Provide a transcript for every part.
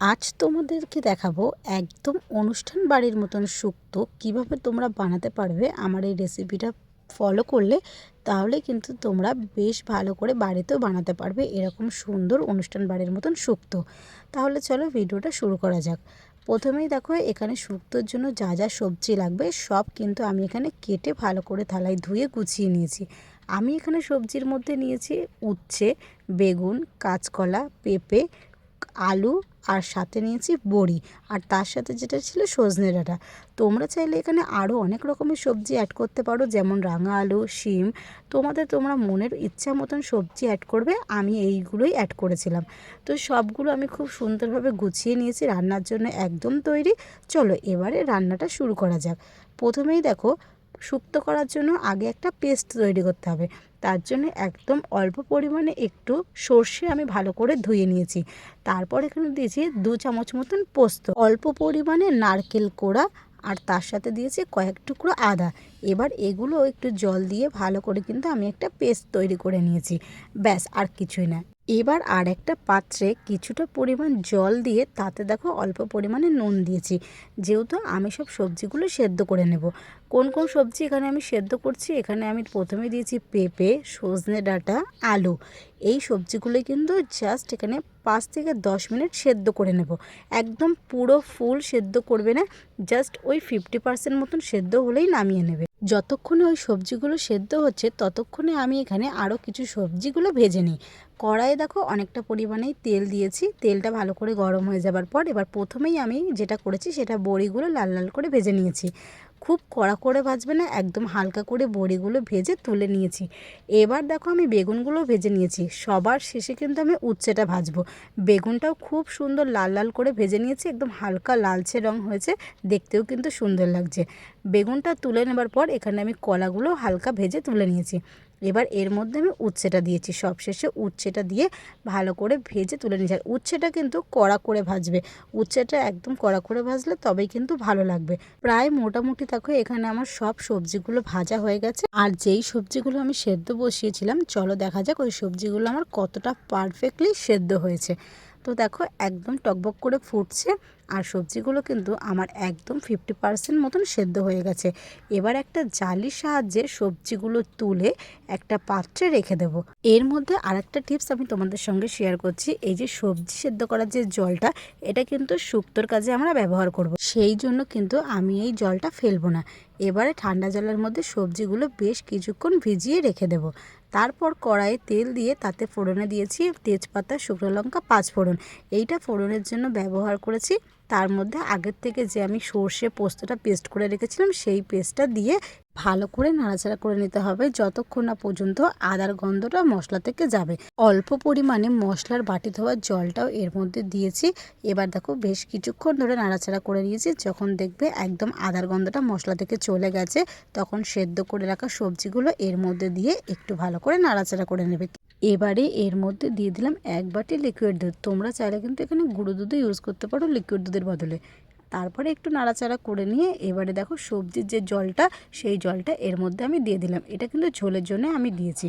আজ তোমাদেরকে দেখাবো একদম অনুষ্ঠান বাড়ির মতন শুক্তো কীভাবে তোমরা বানাতে পারবে আমার এই রেসিপিটা ফলো করলে, তাহলে কিন্তু তোমরা বেশ ভালো করে বাড়িতেও বানাতে পারবে এরকম সুন্দর অনুষ্ঠান বাড়ির মতন শুক্তো তাহলে চলো ভিডিওটা শুরু করা যাক। প্রথমেই দেখো, এখানে শুক্তোর জন্য যা যা সবজি লাগবে সব কিন্তু আমি এখানে কেটে ভালো করে থালায় ধুয়ে গুছিয়ে নিয়েছি। আমি এখানে সবজির মধ্যে নিয়েছি উচ্ছে, বেগুন, কাঁচকলা, পেঁপে আলু আর সাথে নিয়েছি বড়ি। আর তার সাথে যেটা ছিল সজনে ডাঁটা। তোমরা চাইলে এখানে আরও অনেক রকমের সবজি অ্যাড করতে পারো, যেমন রাঙা আলু, শিম। তোমাদের, তোমরা মনের ইচ্ছা মতন সবজি অ্যাড করবে, আমি এইগুলোই অ্যাড করেছিলাম। তো সবগুলো আমি খুব সুন্দরভাবে গুছিয়ে নিয়েছি, রান্নার জন্য একদম তৈরি। চলো এবারে রান্নাটা শুরু করা যাক। প্রথমেই দেখো, শুক্তো করার জন্য আগে একটা পেস্ট তৈরি করতে হবে। তার জন্য একদম অল্প পরিমাণে একটু সর্ষে আমি ভালো করে ধুয়ে নিয়েছি। তারপর এখানে দিয়েছি দু চামচ মতন পোস্ত। অল্প পরিমাণে নারকেল কোড়া আর তার সাথে দিয়েছি কয়েক টুকরো আদা। এবার এগুলো একটু জল দিয়ে ভালো করে কিন্তু আমি একটা পেস্ট তৈরি করে নিয়েছি। ব্যাস, আর কিছুই না। এবার আর একটা পাত্রে কিছুটা পরিমাণ জল দিয়ে তাতে দেখো অল্প পরিমাণে নুন দিয়েছি। যেহেতু আমি সব সবজিগুলো সেদ্ধ করে নেব। কোন কোন সবজি এখানে আমি সেদ্ধ করছি? এখানে আমি প্রথমে দিয়েছি পেঁপে, সজনে ডাঁটা, আলু। এই সবজিগুলো কিন্তু জাস্ট এখানে পাঁচ থেকে দশ মিনিট সেদ্ধ করে নেব। একদম পুরো ফুল সেদ্ধ করবে না জাস্ট ওই ফিফটি পার্সেন্ট মতন সেদ্ধ হলেই নামিয়ে নেবে। যতক্ষণে ওই সবজিগুলো সেদ্ধ হচ্ছে, ততক্ষণে আমি এখানে আরও কিছু সবজিগুলো ভেজে নিই। কড়াইয়ে দেখো অনেকটা পরিমাণেই তেল দিয়েছি। তেলটা ভালো করে গরম হয়ে যাবার পর এবার প্রথমেই আমি যেটা করেছি, সেটা বড়িগুলো লাল লাল করে ভেজে নিয়েছি। খুব কড়া করে ভাজবে না, একদম হালকা করে বড়িগুলো ভেজে তুলে নিয়েছি। এবার দেখো আমি বেগুনগুলো ভেজে নিয়েছি, সবার শেষে কিন্তু আমি উচ্ছেটা ভাজবো। বেগুনটাও খুব সুন্দর লাল লাল করে ভেজে নিয়েছি, একদম হালকা লালচে রং হয়েছে, দেখতেও কিন্তু সুন্দর লাগছে। বেগুনটা তুলে নেবার পর এখানে আমি কলাগুলো হালকা ভেজে তুলে নিয়েছি। এবার এর মধ্যে আমি উচ্ছেটা দিয়েছি। সবশেষে উচ্ছেটা দিয়ে ভালো করে ভেজে তুলে নিয়েছি। আর উচ্ছেটা কিন্তু কড়া করে ভাজবে। উচ্ছেটা একদম কড়া করে ভাজলে তবেই কিন্তু ভালো লাগবে। প্রায় মোটামুটি দেখো, এখানে আমার সব সবজিগুলো ভাজা হয়ে গেছে। আর যেই সবজিগুলো আমি সেদ্ধ বসিয়েছিলাম, চলো দেখা যাক ওই সবজিগুলো আমার কতটা পারফেক্টলি সেদ্ধ হয়েছে। তো দেখো একদম টকবক করে ফুটছে আর সবজিগুলো কিন্তু আমার একদম ফিফটি পার্সেন্ট মতন সেদ্ধ হয়ে গেছে। এবার একটা জালির সাহায্যে সবজিগুলো তুলে একটা পাত্রে রেখে দেব। এর মধ্যে আরেকটা টিপস আমি তোমাদের সঙ্গে শেয়ার করছি। এই যে সবজি সেদ্ধ করার যে জলটা, এটা কিন্তু শুক্তোর কাজে আমরা ব্যবহার করব। সেই জন্য কিন্তু আমি এই জলটা ফেলব না। এবারে ঠান্ডা জলের মধ্যে সবজিগুলো বেশ কিছুক্ষণ ভিজিয়ে রেখে দেব। তারপর কড়াইয়ে তেল দিয়ে তাতে ফোড়নে দিয়েছি তেজপাতা, শুকনো লঙ্কা পাঁচ ফোড়ন এইটা ফোড়নের জন্য ব্যবহার করেছি। তার মধ্যে আগের থেকে যে আমি সর্ষে পোস্তটা পেস্ট করে রেখেছিলাম, সেই পেস্টটা দিয়ে ভালো করে নাড়াচাড়া করে নিতে হবে যতক্ষণ না পর্যন্ত আদার গন্ধটা মশলা থেকে যাবে। অল্প পরিমাণে মশলার বাটি ধোয়ার জলটাও এর মধ্যে দিয়েছি। এবার দেখো বেশ কিছুক্ষণ ধরে নাড়াচাড়া করে নিয়েছি। যখন দেখবে একদম আদার গন্ধটা মশলা থেকে চলে গেছে, তখন সেদ্ধ করে রাখা সবজিগুলো এর মধ্যে দিয়ে একটু ভালো করে নাড়াচাড়া করে নেবে। এবারে এর মধ্যে দিয়ে দিলাম এক বাটি লিকুইড দুধ। তোমরা চাইলে কিন্তু এখানে গুঁড়ো দুধও ইউজ করতে পারো লিকুইড দুধের বদলে। তারপরে একটু নাড়াচাড়া করে নিয়ে এবারে দেখো সবজির যে জলটা, সেই জলটা এর মধ্যে আমি দিয়ে দিলাম। এটা কিন্তু ঝোলের জন্য আমি দিয়েছি।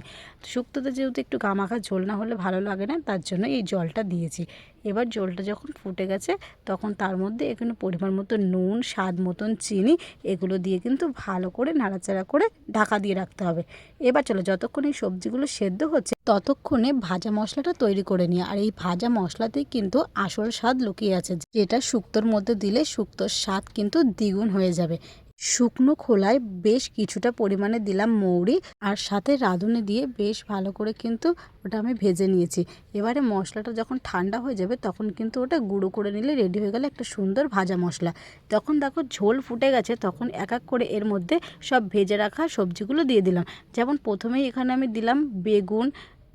শুক্তোতে যেহেতু একটু গামাখা ঝোল না হলে ভালো লাগে না, তার জন্য এই জলটা দিয়েছি। এবার জলটা যখন ফুটে গেছে, তখন তার মধ্যে এখানে পরিমাণ মতো নুন, স্বাদ মতন চিনি, এগুলো দিয়ে কিন্তু ভালো করে নাড়াচাড়া করে ঢাকা দিয়ে রাখতে হবে। এবার চলো যতক্ষণ এই সবজিগুলো সেদ্ধ হচ্ছে, ততক্ষণে ভাজা মশলাটা তৈরি করে নিয়ে আর এই ভাজা মশলাতেই কিন্তু আসল স্বাদ লুকিয়ে আছে, যেটা শুক্তোর মধ্যে দিলে শুক্তোর স্বাদ কিন্তু দ্বিগুণ হয়ে যাবে। শুকনো খোলায় বেশ কিছুটা পরিমাণে দিলাম মৌরি আর সাথে রাঁধুনি দিয়ে বেশ ভালো করে কিন্তু ওটা আমি ভেজে নিয়েছি। এবারে মশলাটা যখন ঠান্ডা হয়ে যাবে তখন কিন্তু ওটা গুঁড়ো করে নিলে রেডি হয়ে গেলে একটা সুন্দর ভাজা মশলা। তখন দেখো ঝোল ফুটে গেছে তখন এক এক করে এর মধ্যে সব ভেজে রাখা সবজিগুলো দিয়ে দিলাম। যেমন প্রথমেই এখানে আমি দিলাম বেগুন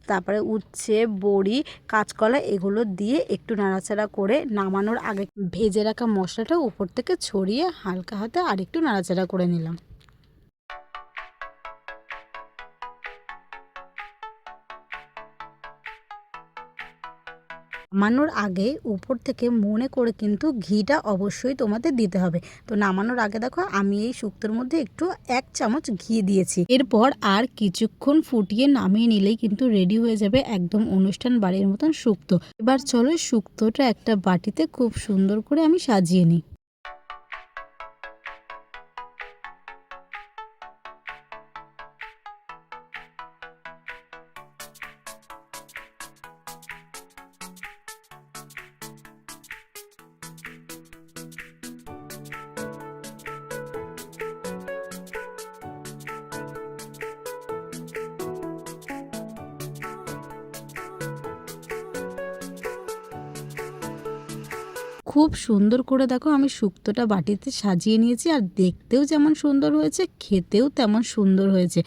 তারপরে উচ্ছে, বড়ি, কাঁচকলা এগুলো দিয়ে একটু নাড়াচাড়া করে নামানোর আগে ভেজে রাখা মশলাটা উপর থেকে ছড়িয়ে হালকা হাতে আরেকটু নাড়াচাড়া করে নিলাম। নামানোর আগে উপর থেকে মনে করে কিন্তু ঘিটা অবশ্যই তোমাদের দিতে হবে। তো নামানোর আগে দেখো, আমি এই শুক্তোর মধ্যে একটু এক চামচ ঘি দিয়েছি। এরপর আর কিছুক্ষণ ফুটিয়ে নামিয়ে নিলেই কিন্তু রেডি হয়ে যাবে একদম অনুষ্ঠান বাড়ির মতন শুক্তো। এবার চলো শুক্তোটা একটা বাটিতে খুব সুন্দর করে আমি সাজিয়ে নিই। খুব সুন্দর করে দেখো আমি শুক্তোটা বাটিতে সাজিয়ে নিয়েছি আর দেখতেও যেমন সুন্দর হয়েছে, খেতেও তেমন সুন্দর হয়েছে।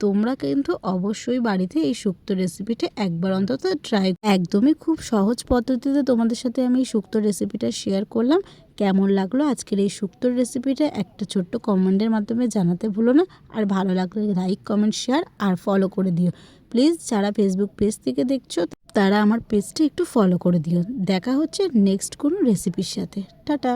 তোমরা কিন্তু অবশ্যই বাড়িতে এই শুক্তো রেসিপিটা একবার অন্তত ট্রাই একদমই খুব সহজ পদ্ধতিতে তোমাদের সাথে আমি এই শুক্তো রেসিপিটা শেয়ার করলাম। কেমন লাগল আজকের এই শুক্তোর রেসিপিটা একটা ছোট্ট কমেন্টের মাধ্যমে জানাতে ভুলো না। আর ভালো লাগলে লাইক কমেন্ট শেয়ার আর ফলো করে দিও। প্লিজ যারা ফেসবুক পেজ থেকে দেখছ, তারা আমার পেজটা একটু ফলো করে দিও। দেখা হচ্ছে নেক্সট কোনো রেসিপির সাথে। টাটা।